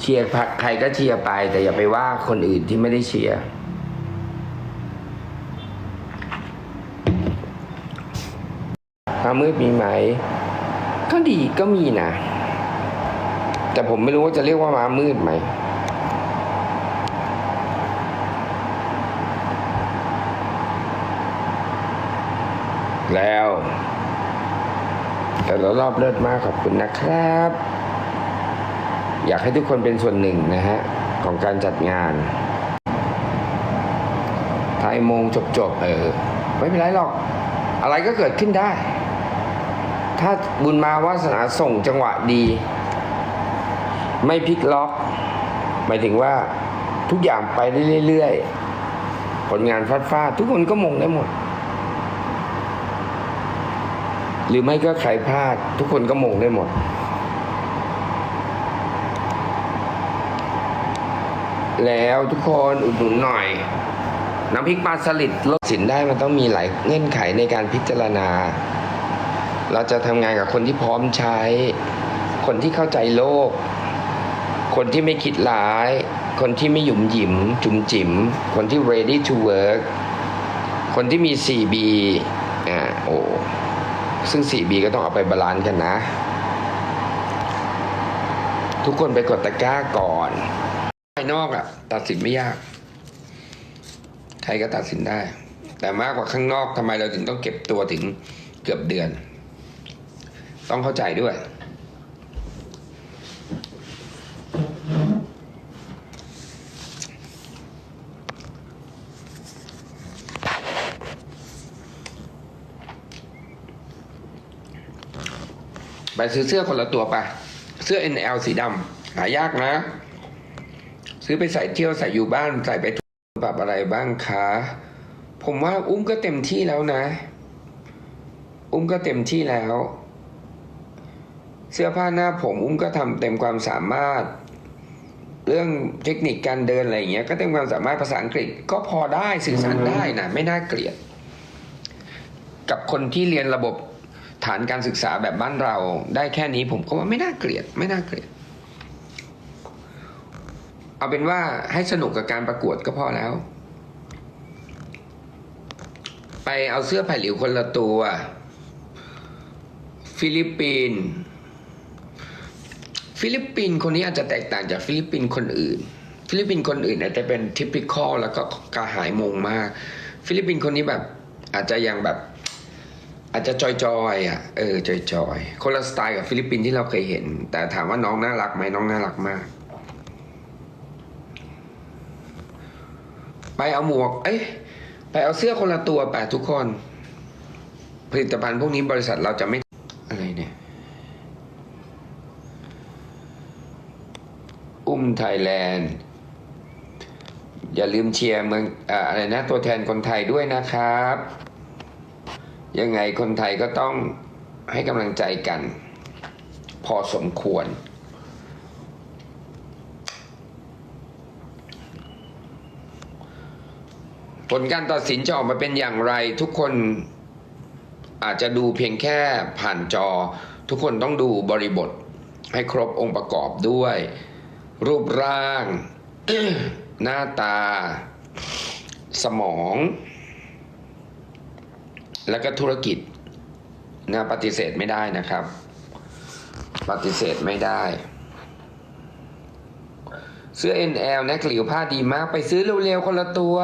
เชียร์ใครก็เชียร์ไป แต่อย่าไปว่าคนอื่นที่ไม่ได้เชียร์มามืดมีไหม ก็ดีก็มีนะ แต่ผมไม่รู้ว่าจะเรียกว่าม้ามืดไหม แล้ว แต่ละรอบเลิศมากขอบคุณนะครับ อยากให้ทุกคนเป็นส่วนหนึ่งนะฮะ ของการจัดงานทายมงจบๆเออ ไม่เป็นไรหรอก อะไรก็เกิดขึ้นได้ ถ้าบุญมาวาสนาส่งจังหวะดี ไม่พลิกล็อก หมายถึงว่าทุกอย่างไปได้เรื่อยๆ ผลงานฟาดฟาทุกคนก็มงได้หมด หรือไม่ก็ใครพลาด ทุกคนก็มงได้หมด แล้วทุกคนอุดหนุนหน่อย น้ำพริกปลาสลิดลดสินได้มันต้องมีหลายเงื่อนไขในการพิจารณา เราจะทำงานกับคนที่พร้อมใช้ คนที่เข้าใจโลก คนที่ไม่คิดร้าย คนที่ไม่หยุมหยิม จุมจิ๋มคนที่ ready to work คนที่มี 4B อ่าโอ้ซึ่ง 4B ก็ต้องเอาไปบาลานซ์กันนะ ทุกคนไปกดตะกร้าก่อน นอกอะตัดสินไม่ยาก ใครก็ตัดสินได้ แต่มากกว่าข้างนอกทำไมเราถึงต้องเก็บตัวถึงเกือบเดือน ต้องเข้าใจด้วยไปซื้อเสื้อคนละตัวไป เสื้อ NL สีดำหายากนะ ซื้อไปใส่เที่ยวใส่อยู่บ้านใส่ไปทุกปรับอะไรบ้างคะ ผมว่าอุ้มก็เต็มที่แล้วนะ อุ้มก็เต็มที่แล้ว เสื้อผ้าหน้าผมอุ้มก็ทำเต็มความสามารถ เรื่องเทคนิคการเดินอะไรอย่างเงี้ยก็เต็มความสามารถภาษาอังกฤษ ก็พอได้สื่อสารได้นะไม่น่าเกลียด กับคนที่เรียนระบบฐานการศึกษาแบบบ้านเราได้แค่นี้ผมก็ว่าไม่น่าเกลียด ไม่น่าเกลียด เอาเป็นว่าให้สนุกกับการประกวดก็พอแล้ว ไปเอาเสื้อไผ่หลิวคนละตัว ฟิลิปปินส์ฟิลิปปินส์คนนี้อาจจะแตกต่างจากฟิลิปปินส์คนอื่น ฟิลิปปินส์คนอื่นอาจจะเป็นทิปิคอลแล้วก็กระหายมงมาก ฟิลิปปินส์คนนี้แบบอาจจะยังแบบ อาจจะจอยๆอะเออจอยๆคนละสไตล์กับฟิลิปปินส์ที่เราเคยเห็น แต่ถามว่าน้องน่ารักไหมน้องน่ารักมาก ไปเอาหมวก เอ้ย ไปเอาเสื้อคนละตัวแปดทุกคน ผลิตภัณฑ์พวกนี้บริษัทเราจะไม่อะไรเนี่ย อุ้มไทยแลนด์ อย่าลืมเชียร์เมืองอ่าอะไรนะ ตัวแทนคนไทยด้วยนะครับ ยังไงคนไทยก็ต้องให้กำลังใจกัน พอสมควร ผลการตัดสินจะออกมาเป็นอย่างไร ทุกคนอาจจะดูเพียงแค่ผ่านจอ ทุกคนต้องดูบริบทให้ครบองค์ประกอบด้วย รูปร่าง หน้าตา สมอง แล้วก็ธุรกิจนะปฏิเสธไม่ได้นะครับ ปฏิเสธไม่ได้เสื้อ NL นะกลิวผ้าดีมาก ไปซื้อเร็วๆคนละตัว